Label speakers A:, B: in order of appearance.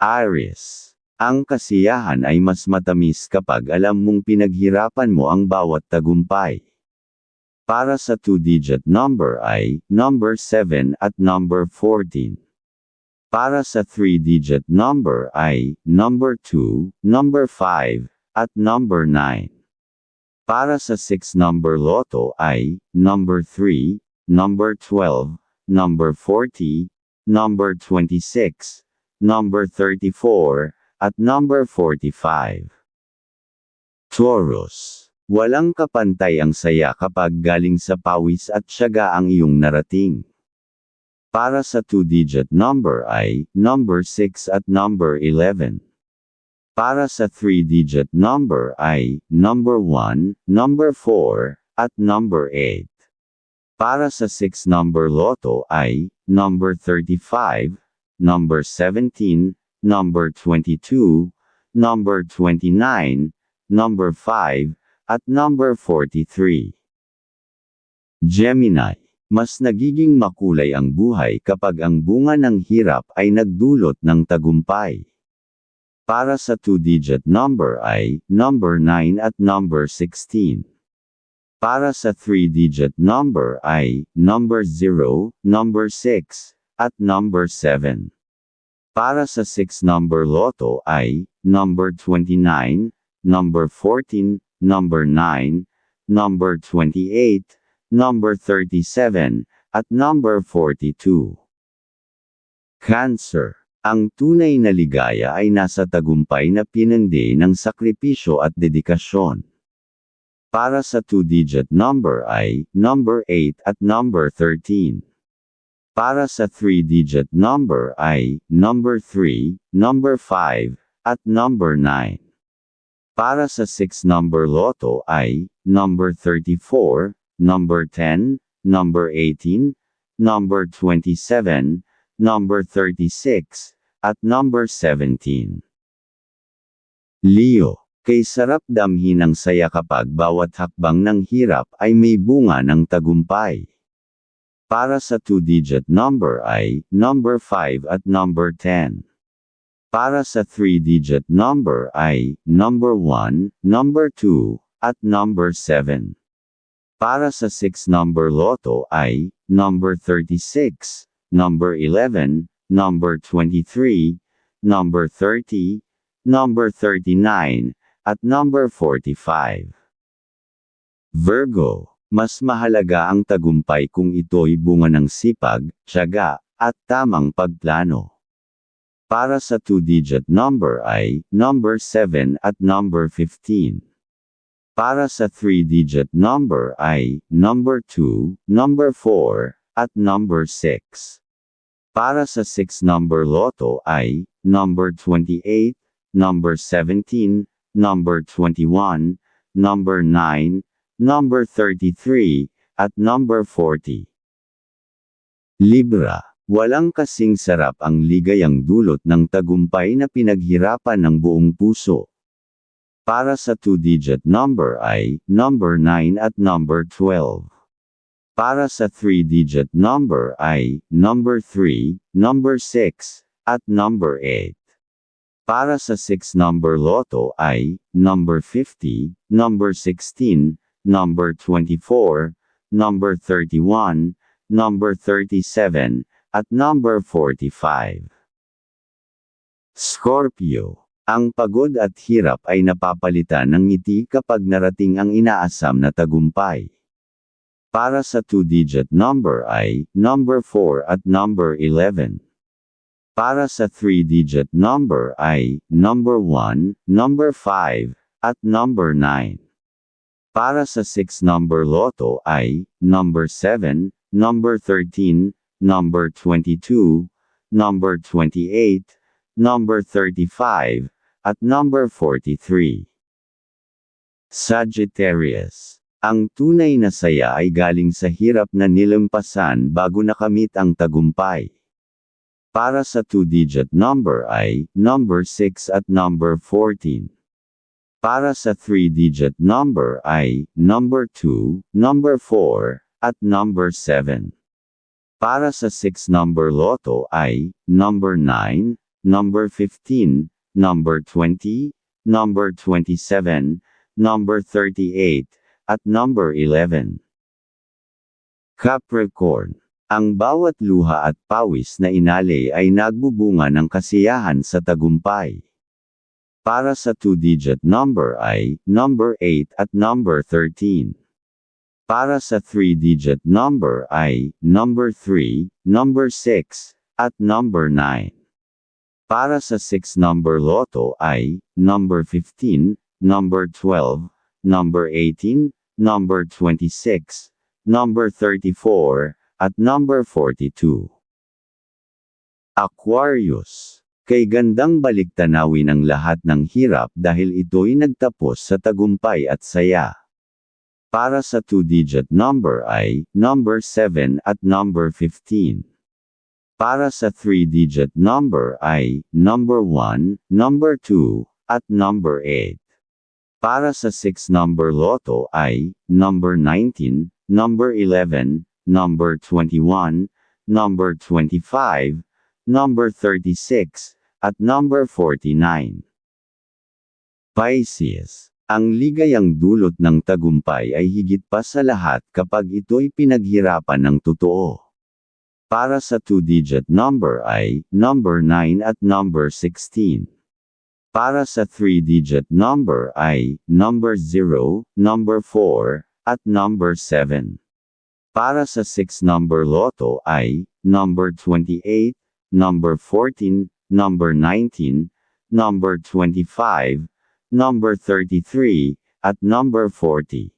A: Aries. Ang kasiyahan ay mas matamis kapag alam mong pinaghirapan mo ang bawat tagumpay. Para sa two-digit number ay number 7 at number 14. Para sa three-digit number ay number 2, number 5, at number 9. Para sa six number loto ay number 3, number 12, number 40, number 26, number 34, at number 45. Taurus. Walang kapantay ang saya kapag galing sa pawis at syaga ang iyong narating. Para sa two-digit number ay number 6 at number 11. Para sa three-digit number ay number 1, number 4, at number 8. Para sa six number loto ay number 35, number 17, number 22, number 29, number 5, at number 43. Gemini. Mas nagiging makulay ang buhay kapag ang bunga ng hirap ay nagdulot ng tagumpay. Para sa two-digit number ay number 9 at number 16. Para sa three-digit number ay number 0, number 6, at number 7. Para sa six number loto ay number 29, number 14, number 9, number 28, number 37, at number 42. Cancer. Ang tunay na ligaya ay nasa tagumpay na pinandi ng sakripisyo at dedikasyon. Para sa two-digit number ay number 8 at number 13. Para sa three-digit number ay number 3, number 5, at number 9. Para sa six number loto ay number 34, number 10, number 18, number 27, number 36, at number 17. Leo, kay sarap damhin ang saya kapag bawat hakbang ng hirap ay may bunga ng tagumpay. Para sa two-digit number ay number 5 at number 10. Para sa three-digit number ay number 1, number 2, at number 7. Para sa six number loto ay number 36, number 11, number 23, number 30, number 39, at number 45. Virgo, mas mahalaga ang tagumpay kung ito'y bunga ng sipag, tiyaga, at tamang pagplano. Para sa two-digit number ay number 7 at number 15. Para sa three-digit number ay number 2, number 4, at number 6. Para sa six number loto ay number 28, number 17, number 21, number 9, number 33, at number 40. Libra. Walang kasing sarap ang ligayang dulot ng tagumpay na pinaghirapan ng buong puso. Para sa two-digit number ay number 9 at number 12. Para sa three-digit number ay number 3, number 6, at number 8. Para sa six number loto ay number 50, number 16, number 24, number 31, number 37, at number 45. Scorpio. Ang pagod at hirap ay napapalitan ng ngiti kapag narating ang inaasam na tagumpay. Para sa two-digit number ay number 4 at number 11. Para sa three-digit number ay number 1, number 5, at number 9. Para sa six number loto ay number 7, number 13, number 22, number 28, number 35, at number 43. Sagittarius. Ang tunay na saya ay galing sa hirap na nilampasan bago nakamit ang tagumpay. Para sa two-digit number ay number 6 at number 14. Para sa three-digit number ay number 2, number 4, at number 7. Para sa 6 number loto ay number 9, number 15, number 20, number 27, number 38, at number 11. Capricorn. Ang bawat luha at pawis na inali ay nagbubunga ng kasiyahan sa tagumpay. Para sa two-digit number ay number 8 at number 13. Para sa three-digit number ay number 3, number 6, at number 9. Para sa 6 number loto ay number 15, number 12, number 18, number 26, number 34, at number 42. Aquarius. Kay gandang baliktanawin ang lahat ng hirap dahil ito'y nagtapos sa tagumpay at saya. Para sa two-digit number ay number 7 at number 15. Para sa three-digit number ay number 1, number 2, at number 8. Para sa 6 number loto ay number 19, number 11, number 21, number 25, number 36, at number 49. Pisces. Ang ligayang dulot ng tagumpay ay higit pa sa lahat kapag ito'y pinaghirapan ng totoo. Para sa two-digit number ay number 9 at number 16. Para sa three-digit number ay number 0, number 4, at number 7. Para sa 6 number loto ay number 28, number 14, number 19, number 25, number 33, at number 40.